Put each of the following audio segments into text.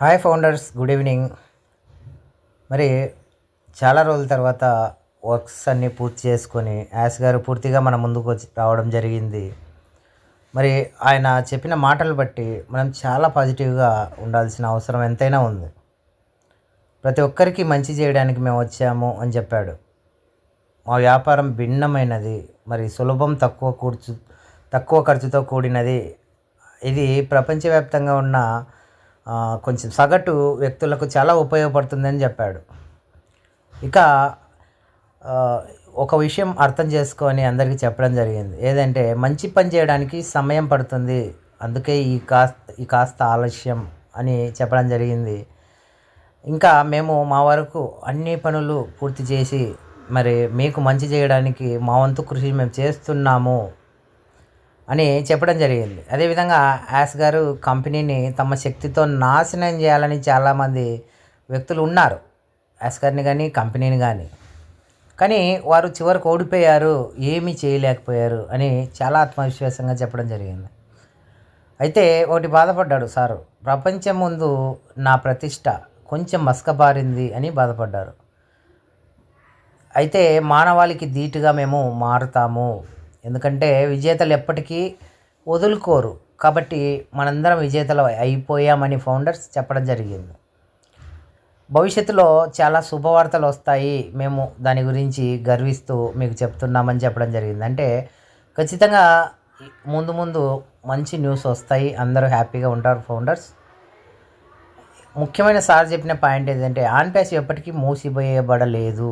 Hi founders good evening మరి చాలా రోజుల తర్వాత వర్క్స్ అన్నీ పూర్తి చేసుకొని యాస్ గారు పూర్తిగా మన ముందుకు వచ్చి రావడం జరిగింది. మరి ఆయన చెప్పిన మాటలు బట్టి మనం చాలా పాజిటివ్గా ఉండాల్సిన అవసరం ఎంతైనా ఉంది. ప్రతి ఒక్కరికి మంచి చేయడానికి మేము వచ్చాము అని చెప్పాడు. మా వ్యాపారం భిన్నమైనది మరి సులభం తక్కువ కూర్చు తక్కువ ఖర్చుతో కూడినది. ఇది ప్రపంచవ్యాప్తంగా ఉన్న కొంచెం సగటు వ్యక్తులకు చాలా ఉపయోగపడుతుందని చెప్పాడు. ఇక ఒక విషయం అర్థం చేసుకొని అందరికీ చెప్పడం జరిగింది. ఏదంటే మంచి పని చేయడానికి సమయం పడుతుంది. అందుకే ఈ కాస్త ఈ కాస్త ఆలస్యం అని చెప్పడం జరిగింది. ఇంకా మేము మా వరకు అన్ని పనులు పూర్తి చేసి మరి మీకు మంచి చేయడానికి మా వంతు కృషి మేము చేస్తున్నాము అని చెప్పడం జరిగింది. అదేవిధంగా యాస్ గారు కంపెనీని తమ శక్తితో నాశనం చేయాలని చాలామంది వ్యక్తులు ఉన్నారు. యాస్ గారిని కానీ కంపెనీని కానీ కానీ వారు చివరికి ఓడిపోయారు ఏమీ చేయలేకపోయారు అని చాలా ఆత్మవిశ్వాసంగా చెప్పడం జరిగింది. అయితే ఒకటి బాధపడ్డాడు సారు. ప్రపంచం ముందు నా ప్రతిష్ట కొంచెం మసకబారింది అని బాధపడ్డారు. అయితే మానవాళికి ధీటుగా మేము మారుతాము. ఎందుకంటే విజేతలు ఎప్పటికీ వదులుకోరు. కాబట్టి మనందరం విజేతలు అయిపోయామని ఫౌండర్స్ చెప్పడం జరిగింది. భవిష్యత్తులో చాలా శుభవార్తలు వస్తాయి. మేము దాని గురించి గర్విస్తూ మీకు చెప్తున్నామని చెప్పడం జరిగింది. అంటే ఖచ్చితంగా ముందు ముందు మంచి న్యూస్ వస్తాయి. అందరూ హ్యాపీగా ఉంటారు ఫౌండర్స్. ముఖ్యమైన సార్ చెప్పిన పాయింట్ ఏంటంటే ఆన్ ప్యాస్ ఎప్పటికీ మూసిపోయబడలేదు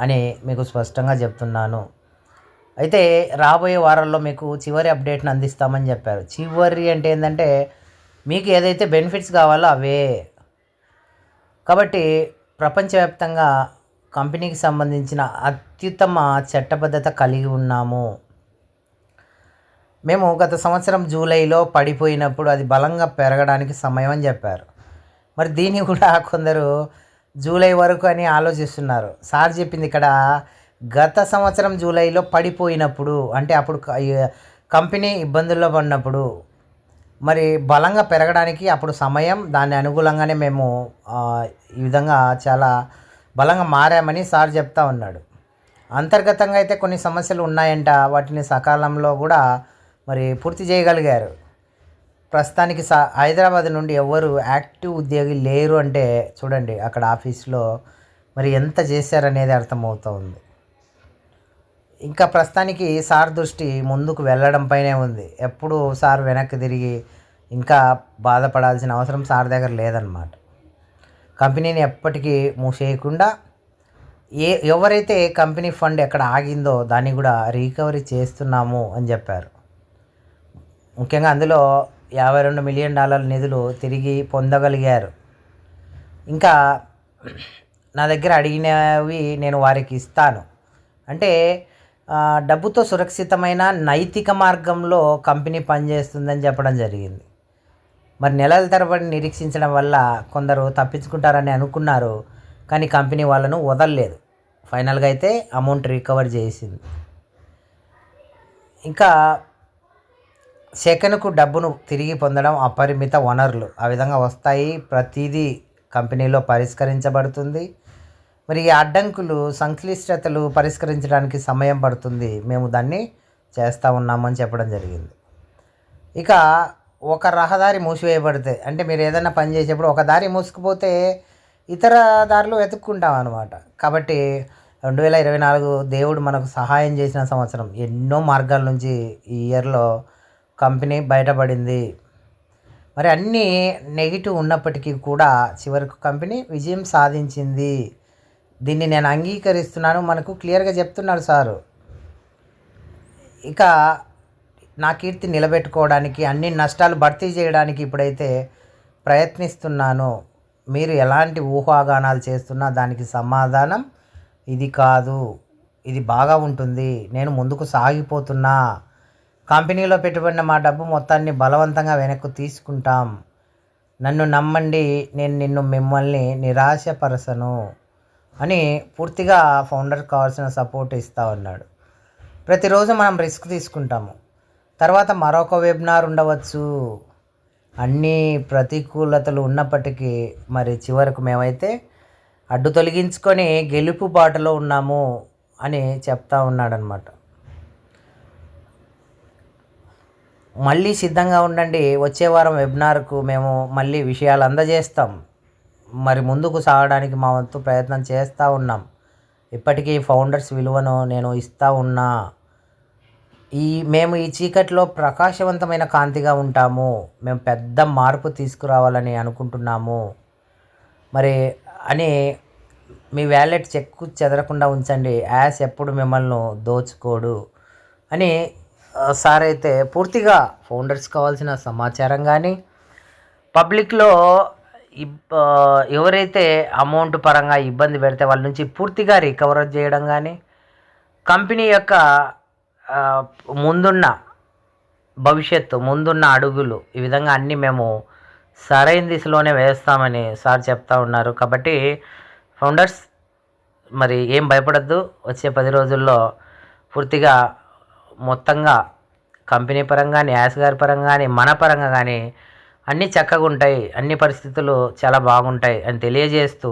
అని మీకు స్పష్టంగా చెప్తున్నాను. అయితే రాబోయే వారాల్లో మీకు చివరి అప్డేట్ని అందిస్తామని చెప్పారు. చివరి అంటే ఏంటంటే మీకు ఏదైతే బెనిఫిట్స్ కావాలో అవే. కాబట్టి ప్రపంచవ్యాప్తంగా కంపెనీకి సంబంధించిన అత్యుత్తమ చట్టబద్ధత కలిగి ఉన్నాము. మేము గత సంవత్సరం జూలైలో పడిపోయినప్పుడు అది బలంగా పెరగడానికి సమయం అని చెప్పారు. మరి దీన్ని కూడా కొందరు జూలై వరకు అని ఆలోచిస్తున్నారు. సార్ చెప్పింది ఇక్కడ గత సంవత్సరం జూలైలో పడిపోయినప్పుడు అంటే అప్పుడు కంపెనీ ఇబ్బందుల్లో పడినప్పుడు మరి బలంగా పెరగడానికి అప్పుడు సమయం దాని అనుకూలంగానే మేము ఈ విధంగా చాలా బలంగా మారామని సార్ చెప్తా ఉన్నాడు. అంతర్గతంగా అయితే కొన్ని సమస్యలు ఉన్నాయంట వాటిని సకాలంలో కూడా మరి పూర్తి చేయగలిగారు. ప్రస్తుతానికి సా హైదరాబాద్ నుండి ఎవరు యాక్టివ్ ఉద్యోగి లేరు అంటే చూడండి అక్కడ ఆఫీస్లో మరి ఎంత చేశారనేది అర్థమవుతూ ఉంది ఇంకా ప్రస్తుతానికి సార్ దృష్టి ముందుకు వెళ్ళడంపైనే ఉంది. ఎప్పుడు సార్ వెనక్కి తిరిగి ఇంకా బాధపడాల్సిన అవసరం సార్ దగ్గర లేదన్నమాట. కంపెనీని ఎప్పటికీ మూసేయకుండా ఏ ఎవరైతే కంపెనీ ఫండ్ ఎక్కడ ఆగిందో దాన్ని కూడా రీకవరీ చేస్తున్నాము అని చెప్పారు. ముఖ్యంగా అందులో యాభై రెండు మిలియన్ డాలర్ల నిధులు తిరిగి పొందగలిగారు. ఇంకా నా దగ్గర అడిగినవి నేను వారికి ఇస్తాను. అంటే డబ్బుతో సురక్షితమైన నైతిక మార్గంలో కంపెనీ పనిచేస్తుందని చెప్పడం జరిగింది. మరి నెలల తరబడి నిరీక్షించడం వల్ల కొందరు తప్పించుకుంటారని అనుకున్నారు కానీ కంపెనీ వాళ్ళను వదలలేదు. ఫైనల్గా అయితే అమౌంట్ రికవర్ చేసింది. ఇంకా సెకనుకు డబ్బును తిరిగి పొందడం అపరిమిత వనరులు. ఆ విధంగా వస్తాయి ప్రతిదీ కంపెనీలో పరిష్కరించబడుతుంది. మరి ఈ అడ్డంకులు సంక్లిష్టతలు పరిష్కరించడానికి సమయం పడుతుంది. మేము దాన్ని చేస్తూ ఉన్నామని చెప్పడం జరిగింది. ఇక ఒక రహదారి మూసివేయబడితే అంటే మీరు ఏదైనా పని చేసేప్పుడు ఒక దారి మూసుకుపోతే ఇతర దారులు వెతుక్కుంటాం అనమాట కాబట్టి రెండు వేల ఇరవై నాలుగు దేవుడు మనకు సహాయం చేసిన సంవత్సరం. ఎన్నో మార్గాల నుంచి ఈ ఇయర్లో కంపెనీ బయటపడింది. మరి అన్నీ నెగిటివ్ ఉన్నప్పటికీ కూడా చివరకు కంపెనీ విజయం సాధించింది. దీన్ని నేను అంగీకరిస్తున్నాను మనకు క్లియర్గా చెప్తున్నారు సారు. ఇక నా కీర్తి నిలబెట్టుకోవడానికి అన్ని నష్టాలు భర్తీ చేయడానికి ఇప్పుడైతే ప్రయత్నిస్తున్నాను. మీరు ఎలాంటి ఊహాగానాలు చేస్తున్నా దానికి సమాధానం ఇది కాదు. ఇది బాగా ఉంటుంది. నేను ముందుకు సాగిపోతున్నా. కంపెనీలో పెట్టుబడిన మా డబ్బు మొత్తాన్ని బలవంతంగా వెనక్కు తీసుకుంటాం. నన్ను నమ్మండి నేను నిన్ను మిమ్మల్ని నిరాశపరచను. అని పూర్తిగా ఫౌండర్ కావాల్సిన సపోర్ట్ ఇస్తా ఉన్నాడు. ప్రతిరోజు మనం రిస్క్ తీసుకుంటాము. తర్వాత మరొక వెబినార్ ఉండవచ్చు. అన్ని ప్రతికూలతలు ఉన్నప్పటికీ మరి చివరకు మేమైతే అడ్డు తొలగించుకొని గెలుపు బాటలో ఉన్నాము అని చెప్తా ఉన్నాడనమాట మళ్ళీ సిద్ధంగా ఉండండి. వచ్చే వారం వెబినార్కు మేము మళ్ళీ విషయాలు అందజేస్తాం. మరి ముందుకు సాగడానికి మా వంతు ప్రయత్నం చేస్తూ ఉన్నాం. ఇప్పటికీ ఫౌండర్స్ విలువను నేను ఇస్తూ ఉన్నా. ఈ మేము ఈ చీకట్లో ప్రకాశవంతమైన కాంతిగా ఉంటాము. మేము పెద్ద మార్పు తీసుకురావాలని అనుకుంటున్నాము. మరి అని మీ వ్యాలెట్ చెక్కు చెదరకుండా ఉంచండి. యాస్ ఎప్పుడు మిమ్మల్ని దోచుకోడు అని సార్ అయితే పూర్తిగా ఫౌండర్స్ కావాల్సిన సమాచారం కానీ పబ్లిక్లో ఎవరైతే అమౌంట్ పరంగా ఇబ్బంది పెడితే వాళ్ళ నుంచి పూర్తిగా రికవర్ చేయడం కానీ కంపెనీ యొక్క ముందున్న భవిష్యత్తు ముందున్న అడుగులు ఈ విధంగా అన్నీ మేము సరైన దిశలోనే వేస్తామని సార్ చెప్తా ఉన్నారు. కాబట్టి ఫౌండర్స్ మరి ఏం భయపడద్దు. వచ్చే పది రోజుల్లో పూర్తిగా మొత్తంగా కంపెనీ పరంగా యాస్ గారి పరంగా కానీ మన పరంగా కానీ అన్నీ చక్కగా ఉంటాయి. అన్ని పరిస్థితులు చాలా బాగుంటాయి అని తెలియజేస్తూ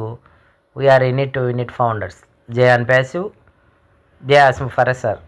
we are in it to win it founders జే అన్ ప్యాసివ్ జే ఆస్మ్ ఫరెస్ సార్.